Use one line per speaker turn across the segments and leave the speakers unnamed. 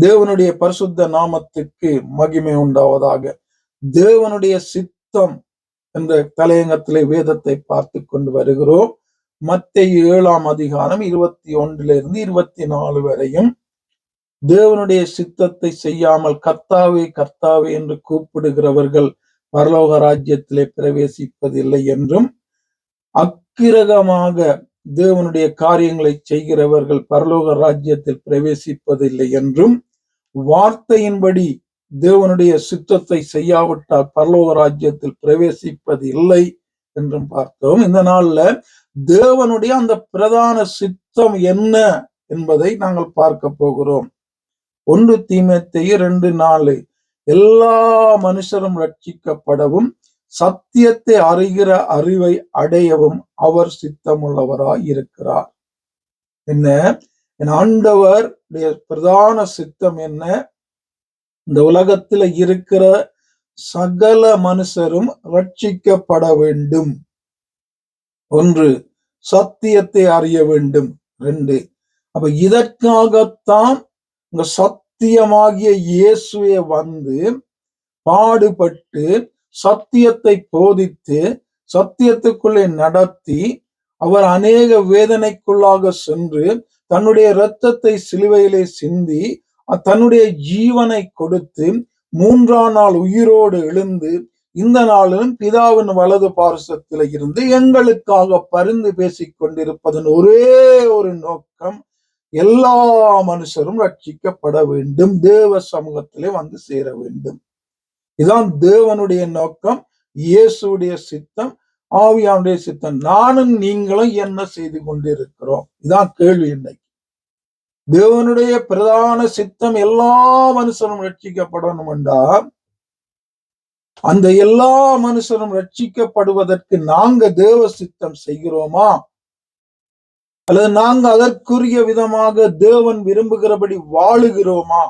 தேவனுடைய பரிசுத்த நாமத்துக்கு மகிமை உண்டாவதாக. தேவனுடைய சித்தம் என்ற தலையங்கத்திலே வேதத்தை பார்த்து கொண்டு வருகிறோம். மத்திய ஏழாம் அதிகாரம் இருபத்தி ஒன்றிலிருந்து இருபத்தி நாலு வரையும். தேவனுடைய சித்தத்தை செய்யாமல் கர்த்தாவே கர்த்தாவே என்று கூப்பிடுகிறவர்கள் பரலோக ராஜ்யத்திலே பிரவேசிப்பதில்லை என்றும் அக்கிரகமாக தேவனுடைய காரியங்களை செய்கிறவர்கள் பரலோக ராஜ்யத்தில் பிரவேசிப்பதில்லை என்றும் வார்த்தையின்படி தேவனுடைய சித்தத்தை செய்யாவிட்டால் பரலோக ராஜ்யத்தில் பிரவேசிப்பது இல்லை என்றும் பார்த்தோம். இந்த நாள்ல தேவனுடைய அந்த பிரதான சித்தம் என்ன என்பதை நாங்கள் பார்க்க போகிறோம். ஒன்று தீமத்தைய ரெண்டு நாலு. எல்லா மனுஷரும் ரட்சிக்கப்படவும் சத்தியத்தை அறிகிற அறிவை அடையவும் அவர் சித்தமுள்ளவராய் இருக்கிறார் என்ன? என் ஆண்டவர் பிரதான சித்தம் என்ன? இந்த உலகத்துல இருக்கிற சகல மனுஷரும் ரட்சிக்கப்பட வேண்டும். ஒன்று சத்தியத்தை அறிய வேண்டும். ரெண்டு அப்ப இதற்காகத்தான் இந்த சத்தியமாகிய இயேசுவே வந்து பாடுபட்டு சத்தியத்தை போதித்து சத்தியத்துக்குள்ளே நடத்தி அவர் அநேக வேதனைக்குள்ளாக சென்று தன்னுடைய இரத்தத்தை சிலுவையிலே சிந்தி தன்னுடைய ஜீவனை கொடுத்து மூன்றாம் நாள் உயிரோடு எழுந்து இந்த நாளிலும் பிதாவின் வலது பாரசத்தில் இருந்து எங்களுக்காக பரிந்து பேசிக் கொண்டிருப்பதன் ஒரே ஒரு நோக்கம் எல்லா மனுஷரும் ரட்சிக்கப்பட வேண்டும் தேவ சமூகத்திலே வந்து சேர வேண்டும். இதான் தேவனுடைய நோக்கம் இயேசுடைய சித்தம் ஆவியானுடைய சித்தம் நானும் நீங்களும் என்ன செய்து கொண்டிருக்கிறோம்? இதான் கேள்வி இன்னைக்கு. தேவனுடைய பிரதான சித்தம் எல்லா மனுஷனும் ரட்சிக்கப்படணும் என்றால் அந்த எல்லா மனுஷனும் ரட்சிக்கப்படுவதற்கு நாங்க தேவ சித்தம் செய்கிறோமா? அல்லது நாங்க அதற்குரிய விதமாக தேவன் விரும்புகிறபடி வாழுகிறோமா?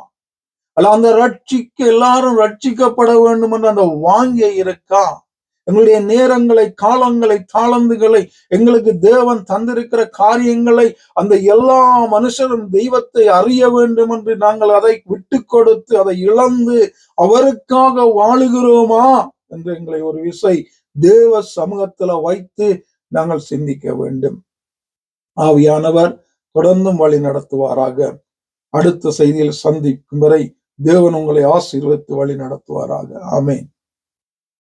அல்ல அந்த ரட்சிக்க எல்லாரும் ரட்சிக்கப்பட வேண்டும் என்று அந்த வாங்கிய இருக்கா? எங்களுடைய நேரங்களை காலங்களை தாளந்துகளை எங்களுக்கு தேவன் தந்திருக்கிற காரியங்களை அந்த எல்லா மனுஷரும் தெய்வத்தை அறிய வேண்டும் என்று நாங்கள் அதை விட்டு கொடுத்து அதை இழந்து அவருக்காக வாழுகிறோமா என்று எங்களை ஒரு விசை தேவ சமூகத்துல வைத்து நாங்கள் சிந்திக்க வேண்டும். ஆவியானவர் தொடர்ந்தும் வழி நடத்துவாராக. அடுத்த செய்தியில் சந்திக்கும் வரை தேவன் உங்களை ஆசீர்வதித்து வழி நடத்துவாராக. ஆமேன்.